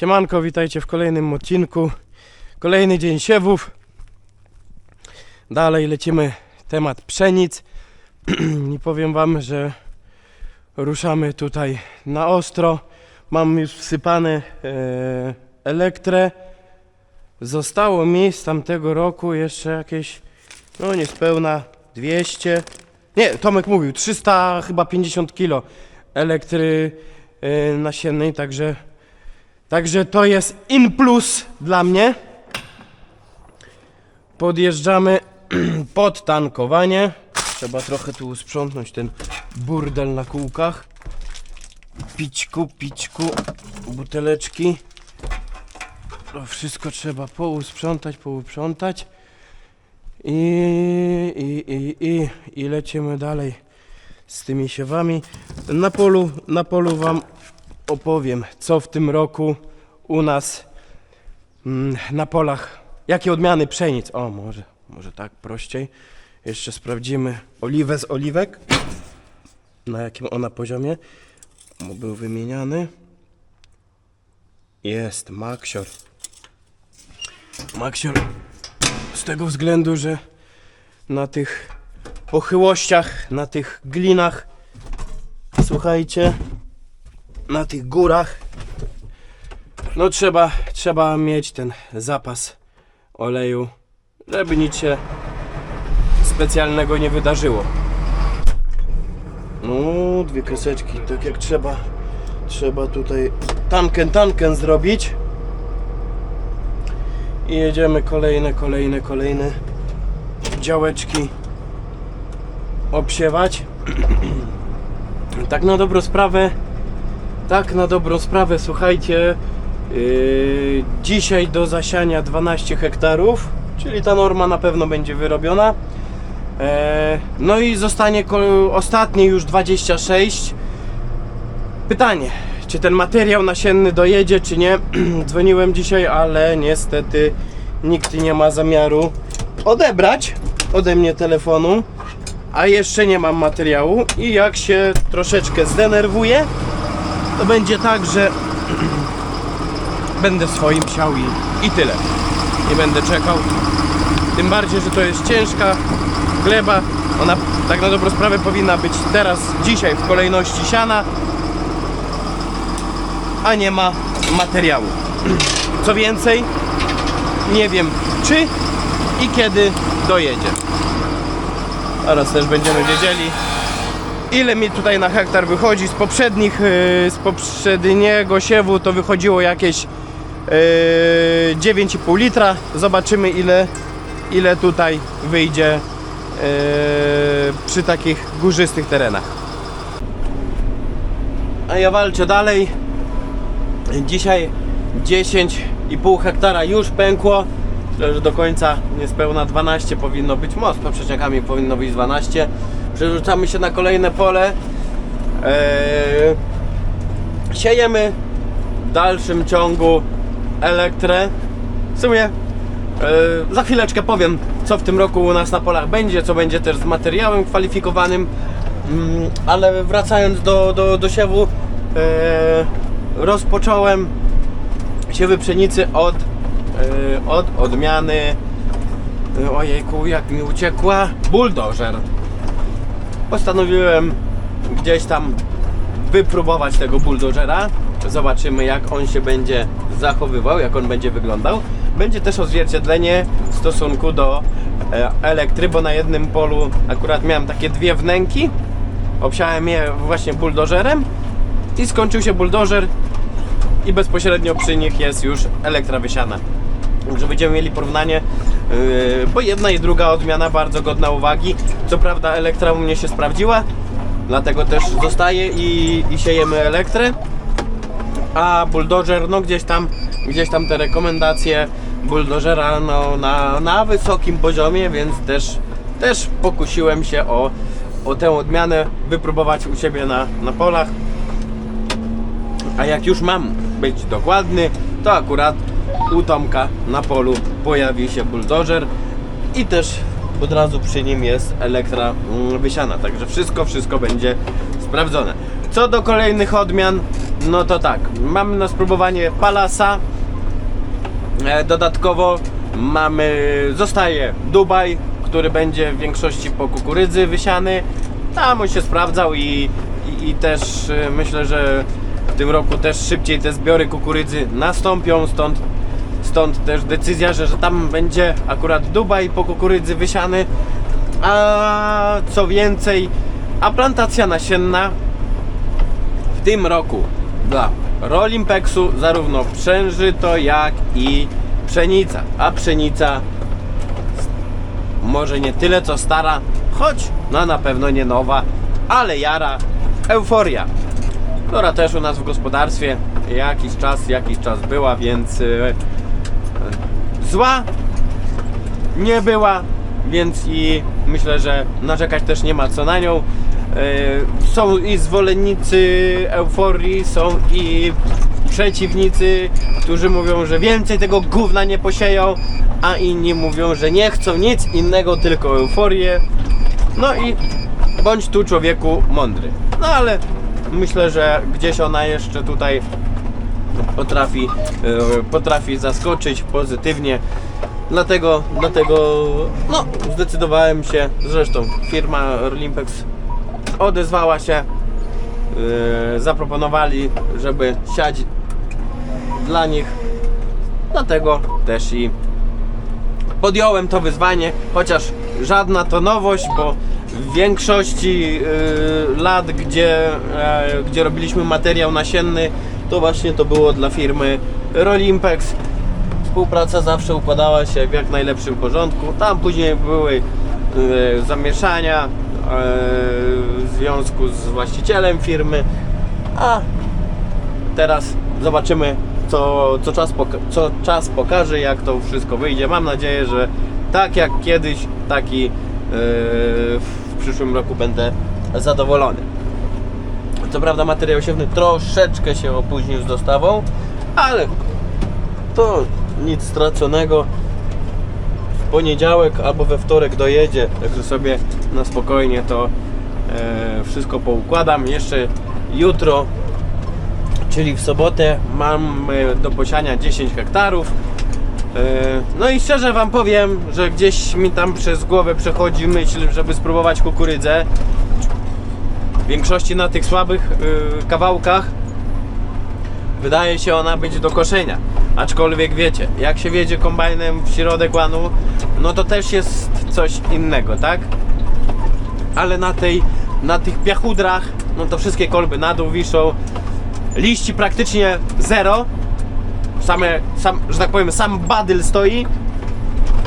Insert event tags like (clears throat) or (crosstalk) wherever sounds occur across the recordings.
Siemanko, witajcie w kolejnym odcinku. Kolejny dzień siewów. Dalej lecimy temat pszenic. (clears throat) I powiem wam, że ruszamy tutaj na ostro. Mam już wsypane e, elektrę. Zostało mi z tamtego roku jeszcze jakieś, no niespełna 200. Nie, Tomek mówił, 300 chyba 50 kilo elektry e, nasiennej, także Także to jest in plus dla mnie. Podjeżdżamy (clears throat) pod tankowanie. Trzeba trochę tu sprzątnąć ten burdel na kółkach. Pićku, pićku, buteleczki. To wszystko trzeba pousprzątać, pouprzątać. I, i, i, i, i lecimy dalej z tymi siewami. Na polu, na polu wam opowiem, co w tym roku u nas mm, na polach, jakie odmiany pszenic. O, może, może tak prościej. Jeszcze sprawdzimy oliwę z oliwek, na jakim ona poziomie bo był wymieniany. Jest Maxior. Maxior z tego względu, że na tych pochyłościach, na tych glinach, słuchajcie, na tych górach. No trzeba, trzeba mieć ten zapas oleju, żeby nic się specjalnego nie wydarzyło. No, dwie kreseczki, tak jak trzeba. Trzeba tutaj tanken, tanken zrobić. I jedziemy kolejne, kolejne, kolejne działeczki obsiewać. (clears throat) tak na dobrą sprawę tak, na dobrą sprawę, słuchajcie, yy, dzisiaj do zasiania 12 hektarów, czyli ta norma na pewno będzie wyrobiona. E, no i zostanie ostatnie już 26. Pytanie, czy ten materiał nasienny dojedzie, czy nie? (clears throat) Dzwoniłem dzisiaj, ale niestety nikt nie ma zamiaru odebrać ode mnie telefonu, a jeszcze nie mam materiału i jak się troszeczkę zdenerwuję, to będzie tak, że (clears throat) będę swoim siał i, i tyle. Nie będę czekał. Tym bardziej, że to jest ciężka gleba. Ona tak na dobrą sprawę powinna być teraz, dzisiaj w kolejności siana, a nie ma materiału. (clears throat) Co więcej, nie wiem czy i kiedy dojedzie. Teraz też będziemy wiedzieli ile mi tutaj na hektar wychodzi z poprzednich, yy, z poprzedniego siewu to wychodziło jakieś yy, 9,5 litra. Zobaczymy ile, ile tutaj wyjdzie yy, przy takich górzystych terenach. A ja walczę dalej. Dzisiaj 10,5 hektara już pękło. Myślę, że do końca niespełna 12 powinno być. Most z powinno być 12 przerzucamy się na kolejne pole. Eee, siejemy w dalszym ciągu elektrę. W sumie eee, za chwileczkę powiem, co w tym roku u nas na polach będzie, co będzie też z materiałem kwalifikowanym. Mm, ale wracając do, do, do siewu, eee, rozpocząłem siewy pszenicy od, eee, od odmiany ojejku, jak mi uciekła bulldozer postanowiłem gdzieś tam wypróbować tego bulldozera. Zobaczymy jak on się będzie zachowywał, jak on będzie wyglądał. Będzie też odzwierciedlenie w stosunku do e, elektry, bo na jednym polu akurat miałem takie dwie wnęki. Obsiałem je właśnie bulldozerem i skończył się bulldozer i bezpośrednio przy nich jest już elektra wysiana. Także będziemy mieli porównanie, yy, bo jedna i druga odmiana bardzo godna uwagi. Co prawda elektra u mnie się sprawdziła, dlatego też zostaje i, i siejemy elektrę. A bulldozer, no gdzieś tam, gdzieś tam te rekomendacje bulldozera no, na, na wysokim poziomie, więc też, też pokusiłem się o, o tę odmianę wypróbować u siebie na, na polach. A jak już mam być dokładny, to akurat u Tomka na polu pojawi się buldożer i też od razu przy nim jest elektra mm, wysiana. Także wszystko, wszystko będzie sprawdzone. Co do kolejnych odmian, no to tak, mamy na spróbowanie Palasa. E, Dodatkowo mamy, zostaje Dubaj, który będzie w większości po kukurydzy wysiany. Tam on się sprawdzał i, i, i też e, myślę, że w tym roku też szybciej te zbiory kukurydzy nastąpią, stąd, stąd też decyzja, że, że tam będzie akurat Dubaj po kukurydzy wysiany. A co więcej, a plantacja nasienna w tym roku dla Rolimpexu zarówno przężyto jak i pszenica. A pszenica może nie tyle co stara, choć no na pewno nie nowa, ale jara euforia, która też u nas w gospodarstwie jakiś czas, jakiś czas była, więc e, zła nie była, więc i myślę, że narzekać też nie ma co na nią. E, Są i zwolennicy euforii, są i przeciwnicy, którzy mówią, że więcej tego gówna nie posieją, a inni mówią, że nie chcą nic innego, tylko euforię. No i bądź tu człowieku mądry. No ale myślę, że gdzieś ona jeszcze tutaj potrafi, e, potrafi zaskoczyć pozytywnie. Dlatego, dlatego no, zdecydowałem się, zresztą firma Rolimpex odezwała się, yy, zaproponowali, żeby siać dla nich. Dlatego też i podjąłem to wyzwanie, chociaż żadna to nowość, bo w większości yy, lat, gdzie, e, gdzie robiliśmy materiał nasienny, to właśnie to było dla firmy Rolimpex. Współpraca zawsze układała się w jak najlepszym porządku. Tam później były e, zamieszania e, w związku z właścicielem firmy, a teraz zobaczymy, co, co, czas co czas pokaże, jak to wszystko wyjdzie. Mam nadzieję, że tak jak kiedyś, taki e, w przyszłym roku będę zadowolony. Co prawda materiał siewny troszeczkę się opóźnił z dostawą, ale to nic straconego. W poniedziałek albo we wtorek dojedzie, także sobie na spokojnie to e, wszystko poukładam. Jeszcze jutro, czyli w sobotę, mam do posiania 10 hektarów. E, No i szczerze Wam powiem, że gdzieś mi tam przez głowę przechodzi myśl, żeby spróbować kukurydzę. Większości na tych słabych e, kawałkach wydaje się ona być do koszenia. Aczkolwiek wiecie, jak się wiedzie kombajnem w środek łanu, no to też jest coś innego, tak? Ale na tej, na tych piachudrach, no to wszystkie kolby na dół wiszą. Liści praktycznie zero. Same, sam, że tak powiem, sam badyl stoi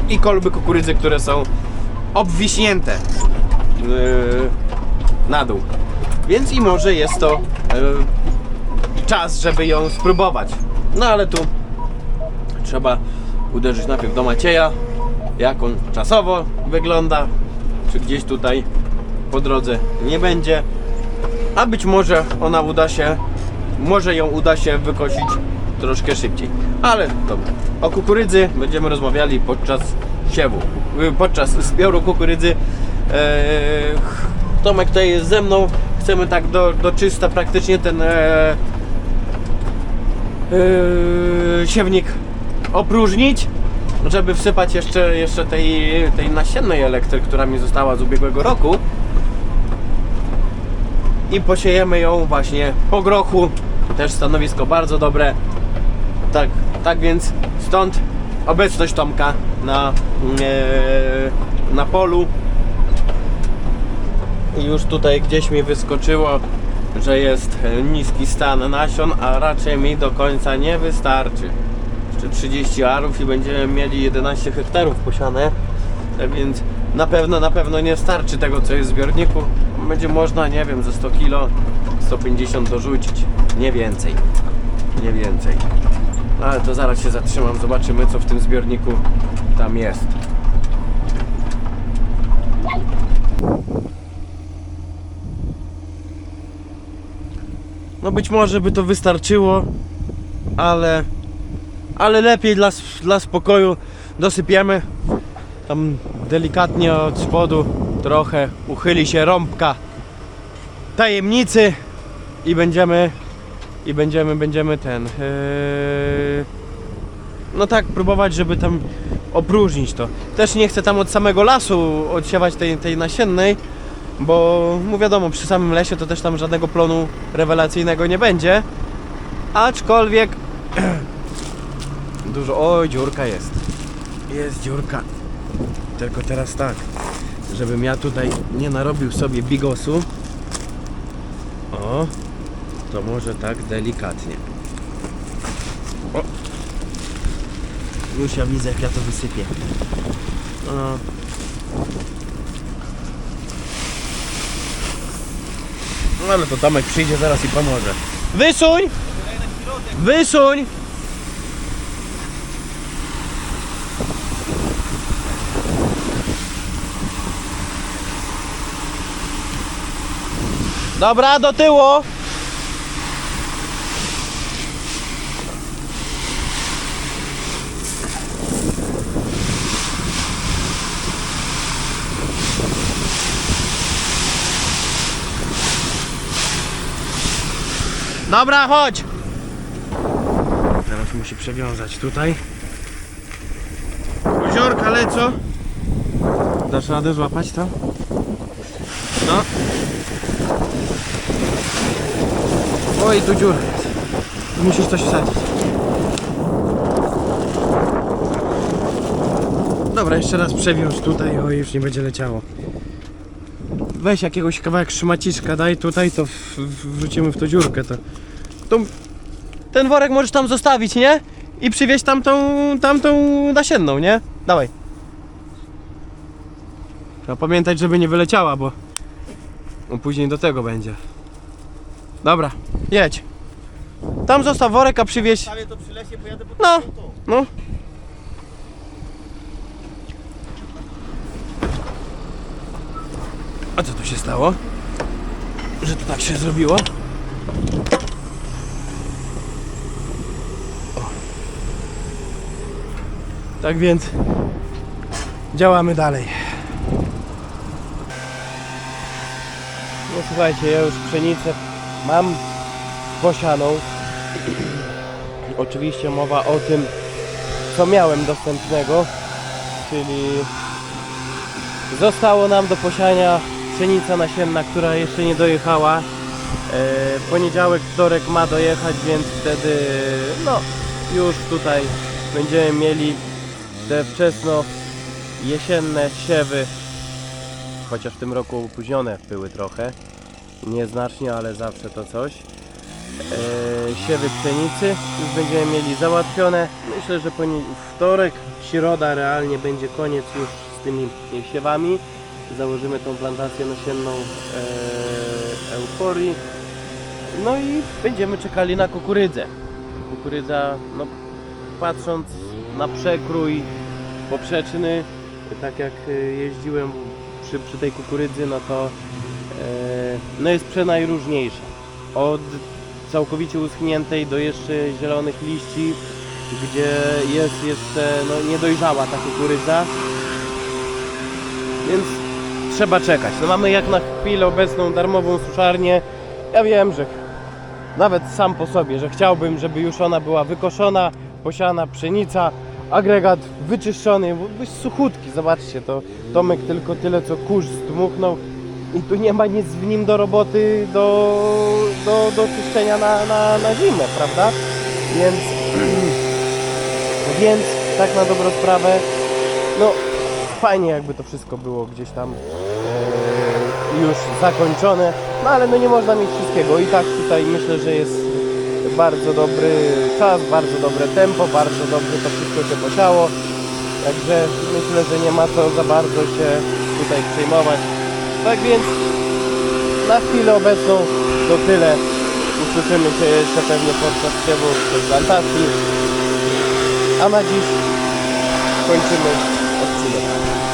i kolby kukurydzy, które są obwiśnięte yy, na dół. Więc i może jest to yy, czas, żeby ją spróbować. No ale tu trzeba uderzyć najpierw do Macieja, jak on czasowo wygląda, czy gdzieś tutaj po drodze nie będzie, a być może ona uda się, może ją uda się wykosić troszkę szybciej. Ale dobra, o kukurydzy będziemy rozmawiali podczas siewu, podczas zbioru kukurydzy. Eee, Tomek tutaj jest ze mną, chcemy tak do, do czysta praktycznie ten e, yy, siewnik opróżnić, żeby wsypać jeszcze, jeszcze tej, tej nasiennej elektry, która mi została z ubiegłego roku. I posiejemy ją właśnie po grochu. Też stanowisko bardzo dobre. Tak, tak więc stąd obecność Tomka na, e, na polu. Już tutaj gdzieś mi wyskoczyło, że jest e, niski stan nasion, a raczej mi do końca nie wystarczy. Jeszcze 30 arów i będziemy mieli 11 hektarów posiane, tak więc na pewno, na pewno nie starczy tego, co jest w zbiorniku. Będzie można, nie wiem, ze 100 kg, 150 dorzucić, nie więcej, nie więcej. No, Ale to zaraz się zatrzymam, zobaczymy, co w tym zbiorniku tam jest. No być może by to wystarczyło, ale ale lepiej dla, dla spokoju dosypiemy tam delikatnie od spodu trochę uchyli się rąbka tajemnicy i będziemy i będziemy, będziemy ten. Yy, no tak, próbować, żeby tam opróżnić to. Też nie chcę tam od samego lasu odsiewać tej, tej nasiennej, bo mu wiadomo, przy samym lesie to też tam żadnego plonu rewelacyjnego nie będzie. Aczkolwiek (clears throat) dużo. Oj, dziurka jest. Jest dziurka. Tylko teraz tak, żebym ja tutaj nie narobił sobie bigosu. O, to może tak delikatnie. O. Już ja widzę jak ja to wysypię. O. No ale to Tomek przyjdzie zaraz i pomoże. Wysuń! Wysuń! Dobra, do tyłu! Dobra, chodź! Teraz musi przewiązać tutaj. Koziorka lecą. Dasz radę złapać to? No. Oj, tu dziura jest. Tu musisz coś wsadzić. Dobra, jeszcze raz przewiąż tutaj, oj, już nie będzie leciało. Weź jakiegoś kawałek szmaciszka, daj tutaj, to w, w, wrzucimy w tą dziurkę, to... to... Ten worek możesz tam zostawić, nie? I przywieźć tamtą, tamtą nasienną, nie? Dawaj. Trzeba pamiętać, żeby nie wyleciała, bo... bo później do tego będzie. Dobra, jedź. Tam zostaw worek, a przywieź. Stawię to przy lesie, pojadę po No. to. No. A co tu się stało? Że to tak się zrobiło? Tak więc działamy dalej. No słuchajcie, ja już pszenicę mam posianą. Oczywiście mowa o tym, co miałem dostępnego, czyli zostało nam do posiania pszenica nasienna, która jeszcze nie dojechała. E, W poniedziałek, wtorek ma dojechać, więc wtedy no już tutaj będziemy mieli te wczesno jesienne siewy, chociaż w tym roku opóźnione były trochę, nieznacznie, ale zawsze to coś e, siewy pszenicy już będziemy mieli załatwione. Myślę, że wtorek, środa realnie będzie koniec już z tymi siewami. Założymy tą plantację nasienną e, euforii. No i będziemy czekali na kukurydzę. Kukurydza, no patrząc na przekrój poprzeczny, tak jak e, jeździłem przy, przy tej kukurydzy, no to e, no jest przenajróżniejsza. Od całkowicie uschniętej do jeszcze zielonych liści, gdzie jest jeszcze no, niedojrzała ta kukurydza. Więc trzeba czekać. No mamy jak na chwilę obecną darmową suszarnię. Ja wiem, że nawet sam po sobie, że chciałbym, żeby już ona była wykoszona, posiana pszenica, agregat wyczyszczony, suchutki, zobaczcie, to Tomek tylko tyle co kurz zdmuchnął. I tu nie ma nic w nim do roboty, do, do, do czyszczenia na, na, na zimę, prawda? Więc, (clears throat) więc tak na dobrą sprawę, no fajnie jakby to wszystko było gdzieś tam e, już zakończone, no ale no nie można mieć wszystkiego. I tak tutaj myślę, że jest bardzo dobry czas, bardzo dobre tempo, bardzo dobrze to wszystko się posiało, także myślę, że nie ma co za bardzo się tutaj przejmować. Tak więc na chwilę obecną to tyle. Usłyszymy się jeszcze pewnie podczas siewu plantacji. A na dziś kończymy.